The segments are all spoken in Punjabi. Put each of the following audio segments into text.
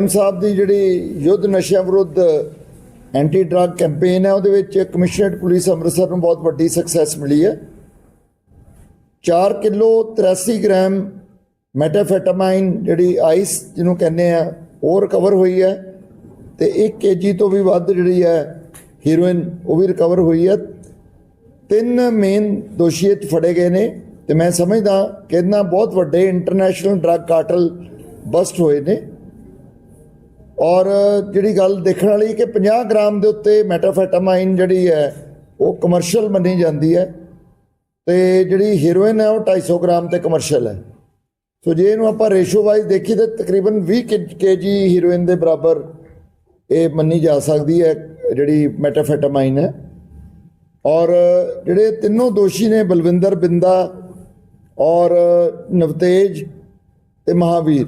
ਐਮ ਸਾਹਿਬ ਦੀ ਜਿਹੜੀ ਯੁੱਧ ਨਸ਼ਿਆਂ ਵਿਰੁੱਧ ਐਂਟੀ ਡਰੱਗ ਕੈਂਪੇਨ ਹੈ, ਉਹਦੇ ਵਿੱਚ ਕਮਿਸ਼ਨਰੇਟ ਪੁਲਿਸ ਅੰਮ੍ਰਿਤਸਰ ਨੂੰ ਬਹੁਤ ਵੱਡੀ ਸਕਸੈਸ ਮਿਲੀ ਹੈ। 4 ਕਿਲੋ 83 ਗ੍ਰਾਮ ਮੈਟਾਫੈਟਾਮਾਈਨ ਜਿਹੜੀ ਆਈਸ ਜਿਹਨੂੰ ਕਹਿੰਦੇ ਆ, ਉਹ ਰਿਕਵਰ ਹੋਈ ਹੈ ਤੇ 1 ਕੇਜੀ ਤੋਂ ਵੀ ਵੱਧ ਜਿਹੜੀ ਹੈ ਹੀਰੋਇਨ ਉਹ ਵੀ ਰਿਕਵਰ ਹੋਈ ਹੈ। ਤਿੰਨ ਮੇਨ ਦੋਸ਼ੀ 'ਚ ਫੜੇ ਗਏ ਨੇ ਤੇ ਮੈਂ ਸਮਝਦਾ ਕਿ ਇਹਨਾਂ ਬਹੁਤ ਵੱਡੇ ਇੰਟਰਨੈਸ਼ਨਲ ਡਰੱਗ ਕਾਰਟਲ ਬਸਟ ਹੋਏ ਨੇ। ਔਰ ਜਿਹੜੀ ਗੱਲ ਦੇਖਣ ਵਾਲੀ ਕਿ 50 ਗ੍ਰਾਮ ਦੇ ਉੱਤੇ ਮੈਟਾਫੈਟਾਮਾਈਨ ਜਿਹੜੀ ਹੈ, ਉਹ ਕਮਰਸ਼ੀਅਲ ਮੰਨੀ ਜਾਂਦੀ ਹੈ ਤੇ ਜਿਹੜੀ ਹੀਰੋਇਨ ਹੈ, ਉਹ 250 ਗ੍ਰਾਮ ਤੇ ਕਮਰਸ਼ੀਅਲ ਹੈ। ਸੋ ਜੇ ਇਹਨੂੰ ਆਪਾਂ ਰੇਸ਼ੋ ਵਾਈਜ਼ ਦੇਖੀ ਤਾਂ ਤਕਰੀਬਨ 20 ਕੇਜੀ ਹੀਰੋਇਨ ਦੇ ਬਰਾਬਰ ਇਹ ਮੰਨੀ ਜਾ ਸਕਦੀ ਹੈ, ਜਿਹੜੀ ਮੈਟਾਫੈਟਾਮਾਈਨ ਹੈ। ਔਰ ਜਿਹੜੇ ਤਿੰਨੋਂ ਦੋਸ਼ੀ ਨੇ, ਬਲਵਿੰਦਰ ਬਿੰਦਾ ਔਰ ਨਵਤੇਜ ਤੇ ਮਹਾਵੀਰ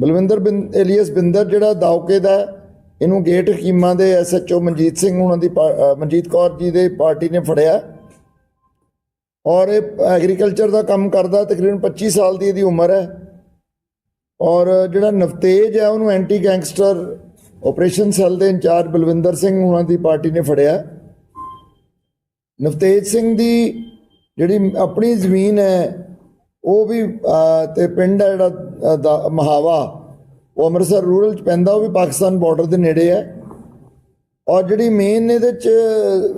ਬਲਵਿੰਦਰ ਬਿੰ, ਏਲੀਅਸ ਬਿੰਦਰ ਜਿਹੜਾ ਦਾਉਕੇ ਦਾ ਇਹਨੂੰ ਗੇਟ ਹਕੀਮਾਂ ਦੇ ਐਸਐਚਓ ਮਨਜੀਤ ਸਿੰਘ ਉਹਨਾਂ ਦੀ ਪਾ- ਮਨਜੀਤ ਕੌਰ ਜੀ ਦੇ ਪਾਰਟੀ ਨੇ ਫੜਿਆ। ਔਰ ਇਹ ਐਗਰੀਕਲਚਰ ਦਾ ਕੰਮ ਕਰਦਾ, ਤਕਰੀਬਨ 25 ਸਾਲ ਦੀ ਇਹਦੀ ਉਮਰ ਹੈ। ਔਰ ਜਿਹੜਾ ਨਵਤੇਜ ਹੈ, ਉਹਨੂੰ ਐਂਟੀ ਗੈਂਗਸਟਰ ਆਪਰੇਸ਼ਨ ਸੈੱਲ ਦੇ ਇੰਚਾਰਜ ਬਲਵਿੰਦਰ ਸਿੰਘ ਉਹਨਾਂ ਦੀ ਪਾਰਟੀ ਨੇ ਫੜਿਆ। ਨਵਤੇਜ ਸਿੰਘ ਦੀ ਜਿਹੜੀ ਆਪਣੀ ਜ਼ਮੀਨ ਹੈ ਉਹ ਵੀ ਅਹ, ਤੇ ਪਿੰਡ ਹੈ ਜਿਹੜਾ ਦਾ- ਮਹਾਵਾ ਉਹ ਅੰਮ੍ਰਿਤਸਰ ਰੂਰਲ ਚ ਪੈਂਦਾ ਉਹ ਵੀ ਪਾਕਿਸਤਾਨ ਬਾਰਡਰ ਦੇ ਨੇੜੇ ਹੈ। ਔਰ ਜਿਹੜੀ ਮੇਨ ਇਹਦੇ ਚ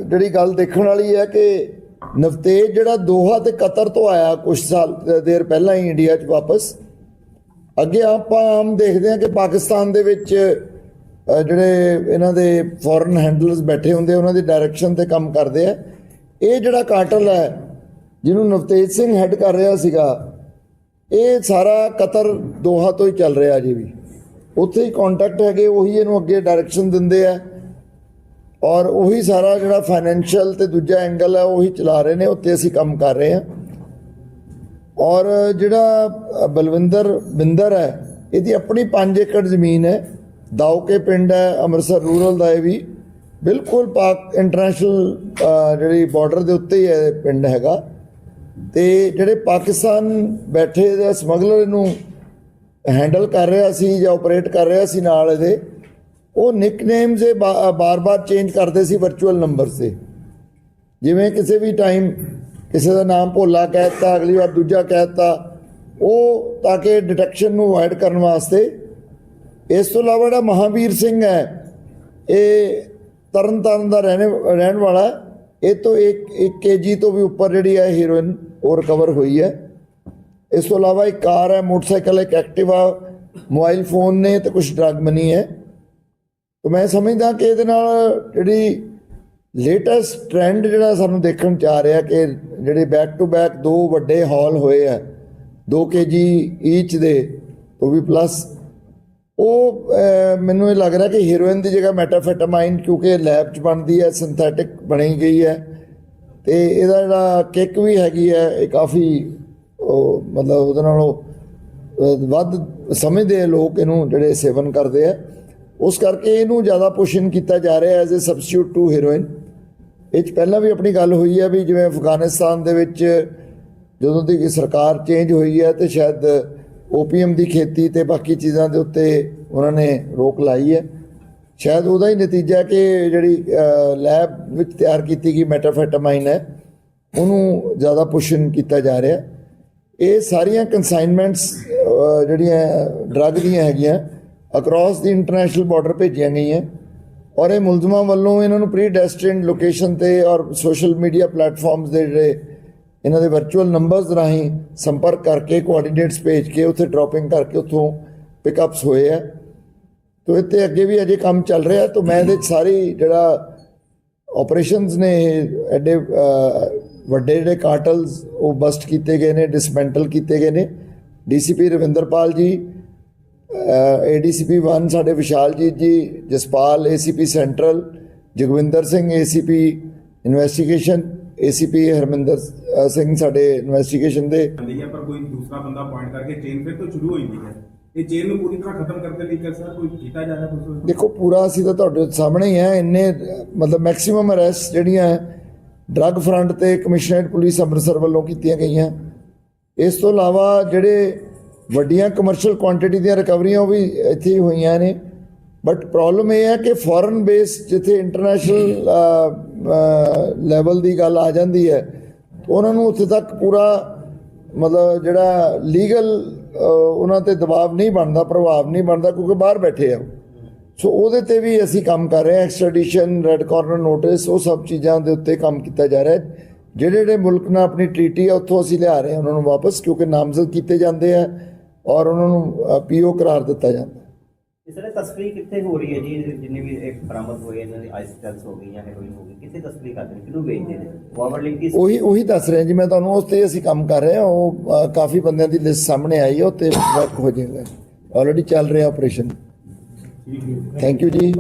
ਜਿਹੜੀ ਗੱਲ ਦੇਖਣ ਵਾਲੀ ਹੈ ਕਿ ਨਵਤੇਜ ਜਿਹੜਾ ਦੋਹਾ ਤੇ ਕਤਰ ਤੋਂ ਆਇਆ ਕੁਝ ਸਾਲ ਦੇਰ ਪਹਿਲਾਂ ਹੀ ਇੰਡੀਆ ਚ ਵਾਪਸ ਅੱਗੇ ਆਪਾਂ ਆਮ ਦੇਖਦੇ ਹਾਂ ਕਿ ਪਾਕਿਸਤਾਨ ਦੇ ਵਿੱਚ ਜਿਹੜੇ ਇਹਨਾਂ ਦੇ ਫੋਰਨ ਹੈਂਡਲਰਸ ਬੈਠੇ ਹੁੰਦੇ ਉਹਨਾਂ ਦੀ ਡਾਇਰੈਕਸ਼ਨ ਤੇ ਕੰਮ ਕਰਦੇ ਆ। ਇਹ ਜਿਹੜਾ ਕਾਟਲ ਹੈ ਜਿਹਨੂੰ ਨਵਤੇਜ ਸਿੰਘ ਹੈੱਡ ਕਰ ਰਿਹਾ ਸੀਗਾ, ਇਹ ਸਾਰਾ ਕਤਰ ਦੋਹਾ ਤੋਂ ਹੀ ਚੱਲ ਰਿਹਾ ਜੀ ਵੀ। ਉੱਥੇ ਹੀ ਕੰਟੈਕਟ ਹੈਗੇ, ਉਹੀ ਇਹਨੂੰ ਅੱਗੇ ਡਾਇਰੈਕਸ਼ਨ ਦਿੰਦੇ ਆ। ਔਰ ਉਹੀ ਸਾਰਾ ਜਿਹੜਾ ਫਾਈਨੈਂਸ਼ੀਅਲ ਤੇ ਦੂਜਾ ਐਂਗਲ ਹੈ ਉਹੀ ਚਲਾ ਰਹੇ ਨੇ ਉੱਤੇ ਅਸੀਂ ਕੰਮ ਕਰ ਰਹੇ ਹਾਂ। ਔਰ ਜਿਹੜਾ ਬਲਵਿੰਦਰ, ਬਿੰਦਰ ਹੈ, ਇਹਦੀ ਆਪਣੀ 5 ਏਕੜ ਜ਼ਮੀਨ ਹੈ। ਦਾਉਕੇ ਪਿੰਡ ਹੈ, ਅੰਮ੍ਰਿਤਸਰ ਰੂਰਲ ਦਾ ਇਹ ਵੀ। ਬਿਲਕੁਲ ਪਾਕ ਇੰਟਰਨੈਸ਼ਨਲ ਜਿਹੜੀ ਬਾਰਡਰ ਦੇ ਉੱਤੇ ਹੀ ਇਹ ਪਿੰਡ ਹੈਗਾ। ਤੇ ਜਿਹੜੇ ਪਾਕਿਸਤਾਨ ਬੈਠੇ ਦੇ ਸਮਗਲਰ ਨੂੰ ਹੈਂਡਲ ਕਰ ਰਿਹਾ ਸੀ ਜਾਂ ਆਪਰੇਟ ਕਰ ਰਿਹਾ ਸੀ ਨਾਲ ਇਹਦੇ, ਉਹ ਨਿਕਨੇਮਸ ਇਹ ਬਾਰ-ਬਾਰ ਚੇਂਜ ਕਰਦੇ ਸੀ ਵਰਚੁਅਲ ਨੰਬਰ ਤੇ। ਜਿਵੇਂ ਕਿਸੇ ਵੀ ਟਾਈਮ ਕਿਸੇ ਦਾ ਨਾਮ ਭੋਲਾ ਕਹਿਤਾ ਅਗਲੀ ਵਾਰ ਦੂਜਾ ਕਹਿਤਾ ਉਹ ਤਾਂ ਕਿ ਡਿਟੈਕਸ਼ਨ ਨੂੰ ਅਵਾਇਡ ਕਰਨ ਵਾਸਤੇ। ਇਸ ਤੋਂ ਇਲਾਵਾ ਜਿਹੜਾ ਮਹਾਵੀਰ ਸਿੰਘ ਹੈ, ਇਹ ਤਰਨਤਾਰਨ ਦਾ ਰਹਿਣੇ, ਰਹਿਣ ਵਾਲਾ ਇਹ ਤੋਂ 1 1 ਕੇਜੀ ਤੋਂ ਵੀ ਉੱਪਰ ਜਿਹੜੀ ਹੈ ਹੀਰੋਇਨ ਉਹ ਰਿਕਵਰ ਹੋਈ ਹੈ। ਇਸ ਤੋਂ ਇਲਾਵਾ ਇੱਕ ਕਾਰ ਹੈ, ਮੋਟਰਸਾਈਕਲ, ਇੱਕ ਐਕਟਿਵਾ, ਮੋਬਾਈਲ ਫੋਨ ਨੇ ਤੇ ਕੁਝ ਡਰੱਗ ਮਨੀ ਹੈ। ਤਾਂ ਮੈਂ ਸਮਝਦਾ ਕਿ ਇਹਦੇ ਨਾਲ ਜਿਹੜੀ ਲੇਟੈਸਟ ਟ੍ਰੈਂਡ ਜਿਹੜਾ ਸਾਨੂੰ ਦੇਖਣ ਚ ਆ ਰਿਹਾ ਕਿ ਜਿਹੜੇ ਬੈਕ ਟੂ ਬੈਕ ਦੋ ਵੱਡੇ ਹਾਲ ਹੋਏ ਆ 2 ਕੇਜੀ ਈਚ ਦੇ, ਉਹ ਵੀ ਪਲੱਸ ਉਹ ਮੈਨੂੰ ਇਹ ਲੱਗ ਰਿਹਾ ਕਿ ਹੀਰੋਇਨ ਦੀ ਜਗ੍ਹਾ ਮੈਟਾਫੈਟਾਮਾਈਨ ਕਿਉਂਕਿ ਲੈਬ ਚ ਬਣਦੀ ਹੈ ਸਿੰਥੈਟਿਕ ਬਣੀ ਗਈ ਹੈ ਤੇ ਇਹਦਾ ਜਿਹੜਾ ਕਿੱਕ ਵੀ ਹੈਗੀ ਹੈ, ਇਹ ਕਾਫੀ ਉਹ ਮਤਲਬ ਉਹਦੇ ਨਾਲੋਂ ਵੱਧ ਸਮਝਦੇ ਆ ਲੋਕ ਇਹਨੂੰ ਜਿਹੜੇ ਸੇਵਨ ਕਰਦੇ ਆ। ਉਸ ਕਰਕੇ ਇਹਨੂੰ ਜ਼ਿਆਦਾ ਪੁਸ਼ਨ ਕੀਤਾ ਜਾ ਰਿਹਾ as a substitute to heroin ਇਹ 'ਚ ਪਹਿਲਾਂ ਵੀ ਆਪਣੀ ਗੱਲ ਹੋਈ ਹੈ ਵੀ ਜਿਵੇਂ ਅਫਗਾਨਿਸਤਾਨ ਦੇ ਵਿੱਚ ਜਦੋਂ ਦੀ ਸਰਕਾਰ ਚੇਂਜ ਹੋਈ ਹੈ ਤੇ ਸ਼ਾਇਦ ਓਪੀਐਮ ਦੀ ਖੇਤੀ ਤੇ ਬਾਕੀ ਚੀਜ਼ਾਂ ਦੇ ਉੱਤੇ ਉਹਨਾਂ ਨੇ ਰੋਕ ਲਾਈ ਹੈ। ਸ਼ਾਇਦ ਉਹਦਾ ਹੀ ਨਤੀਜਾ ਹੈ ਕਿ ਜਿਹੜੀ ਲੈਬ ਵਿੱਚ ਤਿਆਰ ਕੀਤੀ ਗਈ ਮੈਟਾਫੈਟਾਮਾਈਨ ਹੈ, ਉਹਨੂੰ ਜ਼ਿਆਦਾ ਪੁਸ਼ਨ ਕੀਤਾ ਜਾ ਰਿਹਾ। ਇਹ ਸਾਰੀਆਂ ਕਨਸਾਈਨਮੈਂਟਸ ਜਿਹੜੀਆਂ ਡਰੱਗ ਦੀਆਂ ਹੈਗੀਆਂ ਅਕ੍ਰੋਸ ਦੀ ਇੰਟਰਨੈਸ਼ਨਲ ਬਾਰਡਰ ਭੇਜੀਆਂ ਗਈਆਂ। ਔਰ ਇਹ ਮੁਲਜ਼ਮਾਂ ਵੱਲੋਂ ਇਹਨਾਂ ਨੂੰ ਪ੍ਰੀ ਡੈਸਟਿਨਡ ਲੋਕੇਸ਼ਨ ਤੇ ਔਰ ਸੋਸ਼ਲ ਮੀਡੀਆ ਪਲੇਟਫਾਰਮਸ ਦੇ ਜਿਹੜੇ ਇਹਨਾਂ ਦੇ ਵਰਚੁਅਲ ਨੰਬਰਸ ਰਾਹੀਂ ਸੰਪਰਕ ਕਰਕੇ ਕੋਆਰਡੀਨੇਟਸ ਭੇਜ ਕੇ, ਉੱਥੇ ਡ੍ਰੌਪਿੰਗ ਕਰਕੇ ਉੱਥੋਂ ਪਿਕਅਪਸ ਹੋਏ ਆ। ਤੋ ਇੱਥੇ ਅੱਗੇ ਵੀ ਅਜੇ ਕੰਮ ਚੱਲ ਰਿਹਾ, ਤਾਂ ਮੈਂ ਇਹਦੇ 'ਚ ਸਾਰੀ ਜਿਹੜਾ ਆਪਰੇਸ਼ਨਸ ਨੇ ਇਹ ਐਡੇ ਵੱਡੇ ਜਿਹੜੇ ਕਾਰਟਲਸ ਉਹ ਬਸਟ ਕੀਤੇ ਗਏ ਨੇ ਡਿਸਮੈਂਟਲ ਕੀਤੇ ਗਏ ਨੇ। ਡੀਸੀਪੀ ਰਵਿੰਦਰਪਾਲ ਜੀ ਏਡੀਸੀਪੀ 1 ਸਾਡੇ Vishaljeet ji, Jaspal ACP central Jagwinder Singh ACP investigation ACP Harminder Singh ਸਾਡੇ ਇਨਵੈਸਟੀਗੇਸ਼ਨ ਦੇ। ਜਾਂਦੀ ਹੈ ਪਰ ਕੋਈ ਦੂਸਰਾ ਬੰਦਾ ਪੁਆਇੰਟ ਕਰਕੇ ਚੇਨ ਫਿਰ ਤੋਂ ਸ਼ੁਰੂ ਹੋਈ ਹੋਈ ਹੈ। ਇਹ ਚੇਨ ਨੂੰ ਪੂਰੀ ਤਰ੍ਹਾਂ ਖਤਮ ਕਰਨ ਦੇ ਲਈ ਕਿ ਸਰ ਕੋਈ ਕੀਤਾ ਜਾ ਰਿਹਾ ਕੁਝ ਦੇਖੋ ਪੂਰਾ ਅਸੀਂ ਤਾਂ ਤੁਹਾਡੇ ਸਾਹਮਣੇ ਹੀ ਹੈ ਇੰਨੇ ਮਤਲਬ ਮੈਕਸਿਮਮ ਅਰੈਸਟ ਜਿਹੜੀਆਂ ਡਰੱਗ ਫਰੰਟ ਤੇ ਕਮਿਸ਼ਨਰੇਟ ਪੁਲਿਸ ਅੰਮ੍ਰਿਤਸਰ ਵੱਲੋਂ ਕੀਤੀਆਂ ਗਈਆਂ। ਇਸ ਤੋਂ ਇਲਾਵਾ ਜਿਹੜੇ ਵੱਡੀਆਂ ਕਮਰਸ਼ੀਅਲ ਕੁਆਂਟੀਟੀ ਦੀਆਂ ਰਿਕਵਰੀਆਂ ਉਹ ਵੀ ਇੱਥੇ ਹੀ ਹੋਈਆਂ ਨੇ। ਬਟ ਪ੍ਰੋਬਲਮ ਇਹ ਹੈ ਕਿ ਫੋਰਨ ਬੇਸ ਜਿੱਥੇ ਇੰਟਰਨੈਸ਼ਨਲ ਲੈਵਲ ਦੀ ਗੱਲ ਆ ਜਾਂਦੀ ਹੈ ਉਹਨਾਂ ਨੂੰ ਉੱਥੇ ਤੱਕ ਪੂਰਾ ਮਤਲਬ ਜਿਹੜਾ ਲੀਗਲ ਉਹਨਾਂ ਤੇ ਦਬਾਅ ਨਹੀਂ ਬਣਦਾ ਪ੍ਰਭਾਵ ਨਹੀਂ ਬਣਦਾ ਕਿਉਂਕਿ ਬਾਹਰ ਬੈਠੇ ਆ। ਸੋ ਉਹਦੇ ਤੇ ਵੀ ਅਸੀਂ ਕੰਮ ਕਰ ਰਹੇ ਹਾਂ ਐਕਸਟ੍ਰੈਡੀਸ਼ਨ ਰੈੱਡ ਕਾਰਨਰ ਨੋਟਿਸ ਉਹ ਸਭ ਚੀਜ਼ਾਂ ਦੇ ਉੱਤੇ ਕੰਮ ਕੀਤਾ ਜਾ ਰਿਹਾ ਹੈ। ਜਿਹੜੇ ਜਿਹੜੇ ਮੁਲਕ ਨਾਲ ਆਪਣੀ ਟ੍ਰੀਟੀ ਆ ਉੱਥੋਂ ਅਸੀਂ ਲਿਆ ਰਹੇ ਹਾਂ ਉਹਨਾਂ ਨੂੰ ਵਾਪਸ ਕਿਉਂਕਿ ਨਾਮਜ਼ਦ ਕੀਤੇ ਜਾਂਦੇ ਆ ਔਰ ਉਹਨਾਂ ਨੂੰ ਪੀਓ ਕਰਾਰ ਦਿੱਤਾ ਜਾਂਦਾ। ਇਸ ਤਰ੍ਹਾਂ ਕਿੱਥੇ ਹੋ ਰਹੀ ਹੈ ਜੀ? ਜਿੰਨੇ ਵੀ ਇੱਕ ਬਰਾਮਦ ਹੋਏ, ਇਹਨਾਂ ਦੀ ਆਈਸ ਹੋ ਗਈ ਹੈਰੋਇਨ ਹੋ ਗਈ, ਕਿੱਥੇ ਤਸਕਰੀ ਕਰਦੇ ਨੇ? ਕਿਹਨੂੰ ਵੇਚਦੇ ਨੇ? ਫਾਰਵਰਡ ਲਿੰਕ ਉਹੀ ਉਹੀ ਦੱਸ ਰਿਹਾ ਜੀ, ਮੈਂ ਤੁਹਾਨੂੰ ਉਸ ਤੇ ਅਸੀਂ ਕੰਮ ਕਰ ਰਹੇ ਹਾਂ, ਉਹ ਕਾਫੀ ਬੰਦਿਆਂ ਦੀ ਲਿਸਟ ਸਾਹਮਣੇ ਆਈ ਹੈ ਉਹ ਤੇ ਵਰਕ ਹੋ ਜਾਏਗਾ। ਆਲਰੇਡੀ ਚੱਲ ਰਿਹਾ ਆਪਰੇਸ਼ਨ ਥੈਂਕ ਯੂ ਜੀ।